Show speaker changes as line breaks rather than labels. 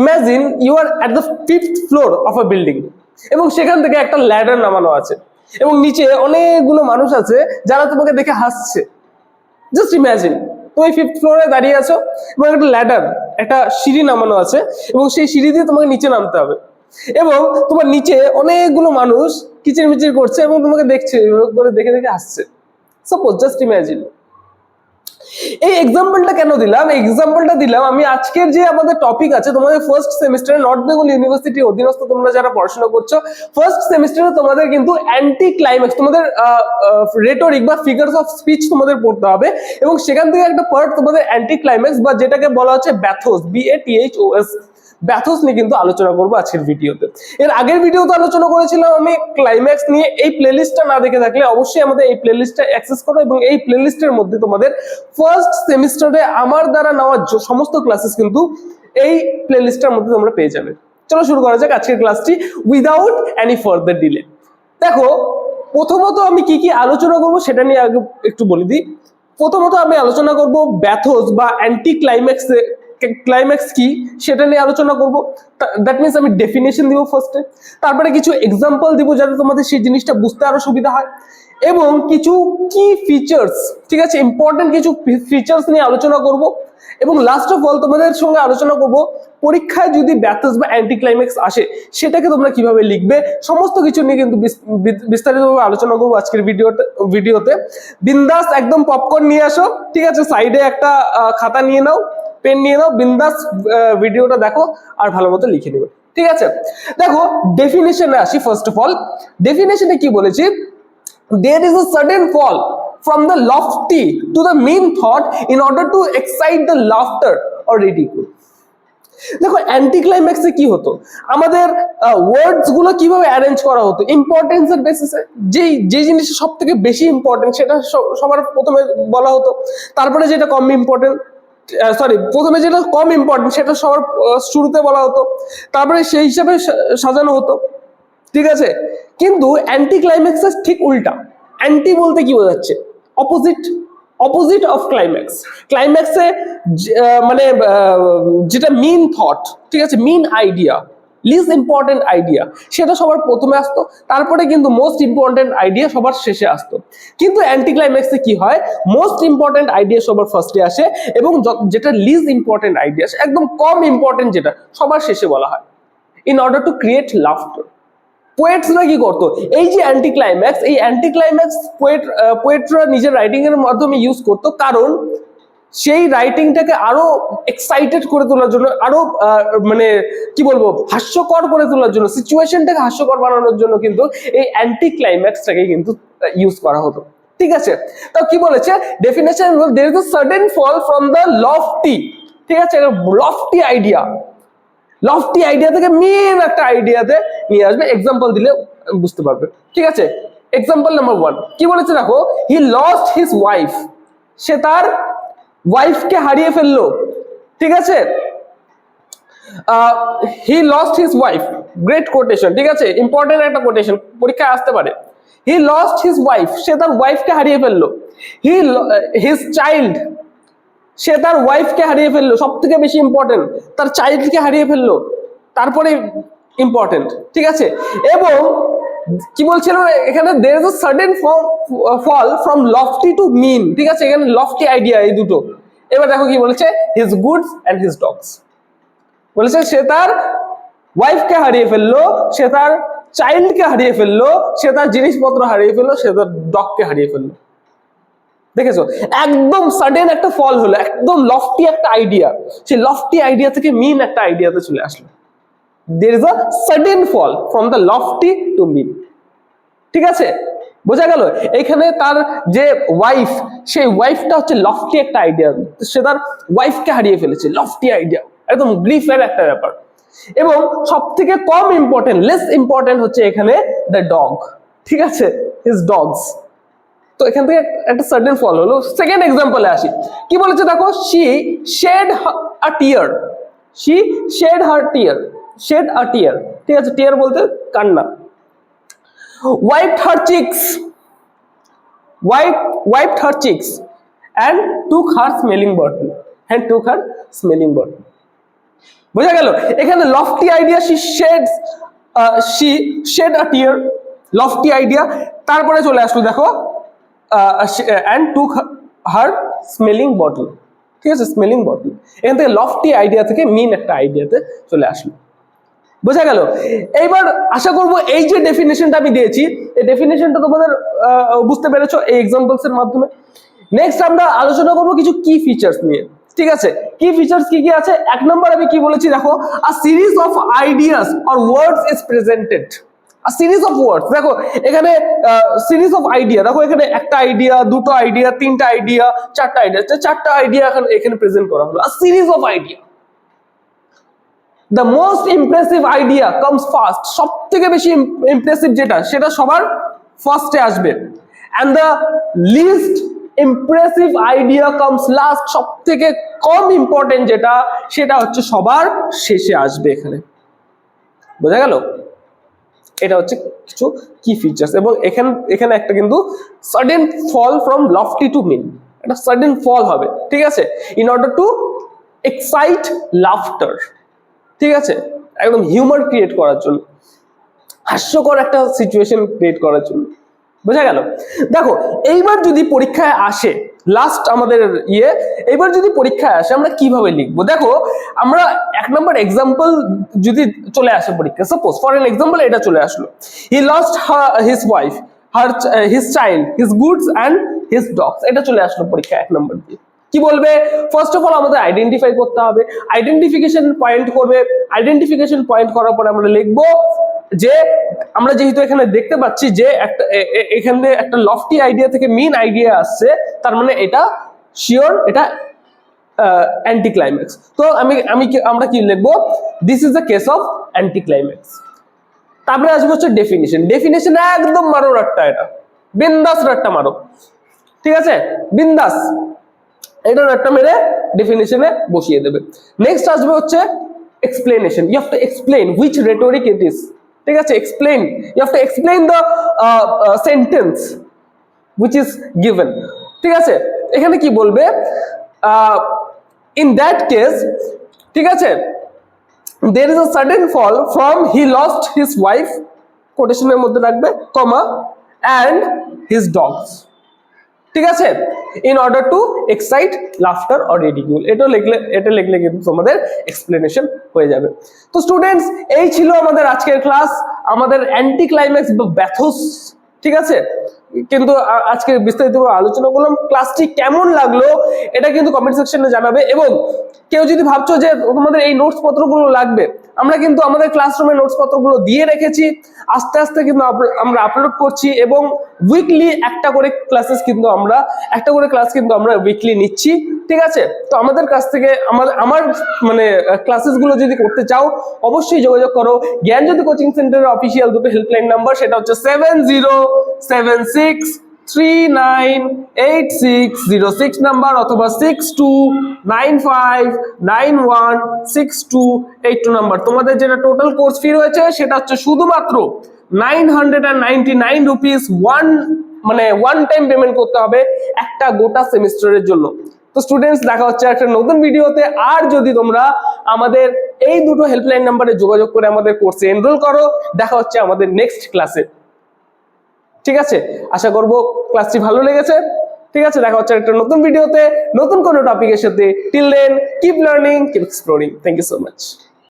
Imagine you are at the fifth floor of a building এবং সেখান থেকে একটা ল্যাডার নামানো আছে এবং নিচে অনেকগুলো মানুষ আছে যারা তোমাকে দেখে হাসছে। জাস্ট ইমাজিন তুমি ফিফথ ফ্লোরে দাঁড়িয়ে আছো এবং একটা ল্যাডার একটা সিঁড়ি নামানো আছে এবং সেই সিঁড়ি দিয়ে তোমাকে নিচে নামতে হবে। এবং তোমার নিচে অনেকগুলো মানুষ কিচির মিচির করছে এবং তোমাকে দেখছে করে দেখে দেখে আসছে সাপোজ জাস্ট ইমাজিন এই এক্সাম্পলটা কেন দিলাম? এই এক্সাম্পলটা দিলাম। আমি আজকের যে আমাদের টপিক আছে, তোমাদের ফার্স্ট সেমিস্টারে নর্থ বেঙ্গল ইউনিভার্সিটি অধীনস্থ তোমরা যারা পড়াশোনা করছ ফার্স্ট সেমিস্টারে তোমাদের কিন্তু অ্যান্টি ক্লাইম্যাক্স তোমাদের রেটরিক বা ফিগার্স অফ স্পিচ তোমাদের পড়তে হবে এবং সেখান থেকে একটা পার্ট তোমাদের অ্যান্টি ক্লাইম্যাক্স বা যেটাকে বলা হচ্ছে bathos B A T H O S bathos নিয়ে কিন্তু আলোচনা করব আজকের ভিডিওতে। এর আগের ভিডিওতে আলোচনা করেছিলাম আমি ক্লাইম্যাক্স নিয়ে। এই প্লেলিস্টটা না দেখে থাকলে অবশ্যই আমাদের এই প্লেলিস্টটা অ্যাক্সেস করো এবং এই প্লেলিস্টের মধ্যে তোমাদের ফার্স্ট সেমিস্টারে আমার দ্বারা নেওয়া সমস্ত ক্লাসেস কিন্তু এই প্লেলিস্টটার মধ্যে তোমরা পেয়ে যাবে। চলো শুরু করা যাক আজকের ক্লাসটি উইদাউট এনি ফার্দার ডিলে দেখো, প্রথমত আমি কি কি আলোচনা করব সেটা নিয়ে আগে একটু বলে দিই। প্রথমত আমি আলোচনা করব ব্যাথোস বা অ্যান্টি ক্লাইম্যাক্স ক্লাইম্যাক্স কি সেটা নিয়ে আলোচনা করব। দ্যাট মিনস আমি ডেফিনেশন দিব ফার্স্টে তারপরে কিছু এক্সাম্পল দিব যাতে তোমাদের সেই জিনিসটা বুঝতে আরও সুবিধা হয়। এবং কিছু কি ফিচার্স ঠিক আছে? ইম্পর্টেন্ট কিছু ফিচার্স নিয়ে আলোচনা করব। এবং লাস্ট অফ অল তোমাদের সঙ্গে আলোচনা করব, পরীক্ষায় যদি ব্যাথস বা অ্যান্টি ক্লাইম্যাক্স আসে, সেটাকে তোমরা কীভাবে লিখবে? সমস্ত কিছু নিয়ে কিন্তু বিস্তারিতভাবে আলোচনা করব আজকের ভিডিওতে ভিডিওতে। বিন্দাস একদম পপকর্ন নিয়ে আসো, ঠিক আছে? সাইডে একটা খাতা নিয়ে নাও। পেন নিয়ে নাও, বিন্দাস ভিডিওটা দেখো আর ভালো মতো লিখে নেবে। ঠিক আছে? দেখো ডেফিনেশনে আসি ফার্স্ট অফ অল ডেফিনেশনে কি বলেছি? There is a sudden fall from the lofty to the mean thought in order to excite the laughter or ridicule দেখো অ্যান্টি ক্লাইম্যাক্সে কি হতো? আমাদের ওয়ার্ডসগুলো কীভাবে অ্যারেঞ্জ করা হতো? ইম্পর্টেন্সের বেসিসে যেই যে জিনিসটা সব থেকে বেশি ইম্পর্টেন্ট সেটা সবার প্রথমে বলা হতো। তারপরে যেটা কম ইম্পর্টেন্ট সরি প্রথমে যেটা কম ইম্পর্টেন্ট সেটা সবার শুরুতে বলা হতো, তারপরে সেই হিসাবে সাজানো হতো, ঠিক আছে? কিন্তু অ্যান্টি ক্লাইম্যাক্সের ঠিক উল্টা। অ্যান্টি বলতে কি বোঝাচ্ছে? অপোজিট অপোজিট অফ ক্লাইম্যাক্স ক্লাইম্যাক্সে মানে যেটা মেন থট ঠিক আছে? Main idea least important idea সেটা সবার প্রথমে আসতো, তারপরে কিন্তু মোস্ট ইম্পর্টেন্ট আইডিয়া সবার শেষে আসতো। কিন্তু অ্যান্টি ক্লাইম্যাক্সে কি হয়? মোস্ট ইম্পর্টেন্ট আইডিয়া সবার ফার্স্টে আসে এবং যেটা লিস্ট ইম্পর্টেন্ট আইডিয়া একদম কম ইম্পর্টেন্ট যেটা, সবার শেষে বলা হয়। In order to create laughter পোয়েটসরা কি করতো? এই যে অ্যান্টি ক্লাইম্যাক্স এই অ্যান্টি ক্লাইম্যাক্স পোয়েট পোয়েটরা নিজের রাইটিং এর মাধ্যমে ইউজ করতো, কারণ সেই রাইটিংটাকে আরও এক্সাইটেড করে তোলার জন্য, আরও মানে কি বলব, হাস্যকর করে তোলার জন্য সিচুয়েশনটাকে হাস্যকর বানানোর জন্য কিন্তু এই অ্যান্টি ক্লাইম্যাক্সটাকে কিন্তু ইউজ করা হতো। ঠিক আছে? তো কি বলেছে? Definition there is a sudden fall from the lofty ঠিক আছে? লফটি আইডিয়া লফটি আইডিয়া থেকে মেন একটা আইডিয়াতে নিয়ে আসবে। এক্সাম্পল দিলে বুঝতে পারবে। ঠিক আছে? এক্সাম্পল নাম্বার ওয়ান কি বলেছে দেখো? হি লস্ট হিজ ওয়াইফ সে তার ওয়াইফকে হারিয়ে ফেলল। ঠিক আছে? He lost his wife great quotation ঠিক আছে? ইম্পর্টেন্ট একটা কোটেশন পরীক্ষায় আসতে পারে। হি লস্ট হিজ ওয়াইফ সে তার ওয়াইফকে হারিয়ে ফেলল। হি হিজ চাইল্ড সে তার ওয়াইফকে হারিয়ে ফেলল। সব থেকে বেশি ইম্পর্টেন্ট তার চাইল্ডকে হারিয়ে ফেলল। তারপরে ইম্পর্টেন্ট ঠিক আছে? এবং কি বলছিল? এখানে there is a sudden fall from lofty to mean ঠিক আছে? এখানে লফটি আইডিয়া এই দুটো। এবার দেখো কি বলেছে? His goods and his dogs বলেছে সে তার ওয়াইফকে হারিয়ে ফেলল, সে তার চাইল্ডকে হারিয়ে ফেলল, সে তার জিনিসপত্র হারিয়ে ফেলল, সে তার ডগকে হারিয়ে ফেলল। দেখেছ? একদম সাডেন একটা ফল হলো, একদম লফটি একটা আইডিয়া সেই লফটি আইডিয়া থেকে মিন একটা আইডিয়াতে চলে আসলো। There is a sudden fall from the lofty to mean ঠিক আছে? বোঝা গেল? এখানে তার যে ওয়াইফ সেই ওয়াইফটা হচ্ছে লফটি একটা আইডিয়া সে তার ওয়াইফকে হারিয়ে ফেলেছে লফটি আইডিয়া একদম গ্রিফের একটা ব্যাপার। এবং সব থেকে কম ইম্পর্টেন্ট লেস ইম্পর্টেন্ট হচ্ছে এখানে দ্য ডগ ঠিক আছে? হিজ ডগস তো এখান থেকে একটা সার্টেন ফল হলো। সেকেন্ড এক্সাম্পলে আসি। কি বলেছে দেখো? She shed a tear she shed her tear shed a tear ঠিক আছে? টিয়ার বলতে কান্না। Wiped her cheeks. Wiped wiped her cheeks and took her smelling bottle and took her smelling bottle. বোঝা গেল? এখানে lofty idea she shed she shed a tear lofty idea তারপরে চলে আসলো দেখো and took her smelling bottle ঠিক আছে? Smelling bottle এখান থেকে লফটি আইডিয়া থেকে মিন একটা আইডিয়াতে চলে আসলো। বোঝা গেল? এইবার আশা করব এই যে ডেফিনেশনটা আমি দিয়েছি, এই ডেফিনেশনটা তোমাদের বুঝতে পেরেছ এই এক্সাম্পলস এর মাধ্যমে। নেক্সট আমরা আলোচনা করব কিছু কি ফিচার্স নিয়ে, ঠিক আছে? কি ফিচার্স কি কি আছে? এক নম্বর আমি কি বলেছি দেখো a series of ideas or words is presented series of words দেখো, এখানে সিরিজ অফ আইডিয়া দেখো এখানে একটা আইডিয়া দুটো আইডিয়া তিনটা আইডিয়া চারটা আইডিয়া চারটা আইডিয়া এখানে এখানে প্রেজেন্ট করা হলো। Series of idea the most impressive idea comes first সব থেকে বেশি ইমপ্রেসিভ যেটা, সেটা সবার ফার্স্টে আসবে। And the least impressive idea comes last সব থেকে কম ইম্পর্টেন্ট যেটা, সেটা হচ্ছে সবার শেষে আসবে এখানে। বোঝা গেল? এটা হচ্ছে কিছু কি ফিচার্স এবং এখানে এখানে একটা কিন্তু sudden fall from lofty to mean একটা সাডেন ফল হবে, ঠিক আছে? In order to excite laughter ঠিক আছে? একদম হিউমার ক্রিয়েট করার জন্য। হাস্যকর একটা সিচুয়েশন ক্রিয়েট করার জন্য। বোঝা গেল? দেখো, এইবার যদি পরীক্ষায় আসে লাস্ট আমাদের ইয়ে এইবার যদি পরীক্ষায় আসে, আমরা কীভাবে লিখব? দেখো, আমরা এক নম্বর এক্সাম্পল যদি চলে আসে পরীক্ষা সাপোজ ফর এন এক্সাম্পল এটা চলে আসলো। He lost his wife her his child his goods and his dogs এটা চলে আসলো পরীক্ষা এক নম্বর দিয়ে। কি বলবে? ফার্স্ট অফ অল আমাদের আইডেন্টিফাই করতে হবে। আইডেন্টিফিকেশন পয়েন্ট করবে। আইডেন্টিফিকেশন পয়েন্ট করার পরে আমরা লিখব যে, আমরা যেহেতু এখানে দেখতে পাচ্ছি যে একটা এখানে একটা লফটি আইডিয়া থেকে মেইন আইডিয়া আসছে, তার মানে এটা শিওর এটা অ্যান্টি ক্লাইম্যাক্স তো আমি আমি আমরা কি লিখব? This is the case of anticlimax তারপরে আসবে হচ্ছে ডেফিনিশন ডেফিনিশন একদম মারো রাট্টা এটা। বিন্দাস রাট্টা মারো। ঠিক আছে? বিন্দাস। এটা একটা মেরে ডেফিনেশনে বসিয়ে দেবে। নেক্সট আসবে হচ্ছে explanation you have to explain which rhetoric it is ঠিক আছে? Explain you have to explain the sentence which is given. ঠিক আছে? এখানে কি বলবে? ইন দ্যাট কেস ঠিক আছে? There is a sudden fall from he lost his wife কোটেশনের মধ্যে রাখবে কমা অ্যান্ড হিজ ডগস ঠিক আছে? In order to excite laughter or ridicule এটা লিখলে এটা লিখলে কিন্তু তোমাদের এক্সপ্লেনেশন হয়ে যাবে। তো স্টুডেন্টস এই ছিল আমাদের আজকের ক্লাস আমাদের অ্যান্টি ক্লাইম্যাক্স ব্যাথোস, ঠিক আছে? কিন্তু আজকে বিস্তারিত আলোচনা করলাম ক্লাসটি কেমন লাগল, এটা কিন্তু কমেন্ট সেকশনে জানাবে। এবং কেউ যদি ভাবছ যে তোমাদের এই নোটস পত্রগুলো লাগবে আমরা কিন্তু আমাদের ক্লাসরুমে নোটস পত্রগুলো দিয়ে রেখেছি। আস্তে আস্তে কিন্তু আমরা আপলোড করছি এবং উইকলি একটা করে ক্লাসেস কিন্তু আমরা একটা করে ক্লাস কিন্তু আমরা উইকলি নিচ্ছি। ঠিক আছে? তো আমাদের কাছ থেকে আমাদের আমার মানে ক্লাসেসগুলো যদি করতে চাও, অবশ্যই যোগাযোগ করো। জ্ঞান জ্ঞানজ্যোতি কোচিং সেন্টারের অফিসিয়াল দুটো হেল্পলাইন নাম্বার সেটা হচ্ছে seven zero seven six three nine eight six zero six number অথবা six two nine five nine one six two eight two number তোমাদের যেটা টোটাল কোর্স ফি রয়েছে, সেটা হচ্ছে শুধুমাত্র nine hundred and ninety nine rupees one মানে one time payment করতে হবে একটা গোটা সেমিস্টারের জন্য। তো স্টুডেন্টস দেখা হচ্ছে একটা নতুন ভিডিওতে। আর যদি তোমরা আমাদের এই দুটো হেল্পলাইন নাম্বারে যোগাযোগ করে আমাদের কোর্সে এনরোল করো, দেখা হচ্ছে আমাদের নেক্সট ক্লাসে ঠিক আছে? আশা করব ক্লাসটি ভালো লেগেছে। ঠিক আছে, দেখা হচ্ছে একটা নতুন ভিডিওতে নতুন কোনো টপিকের সাথে। Till then keep learning keep exploring thank you so much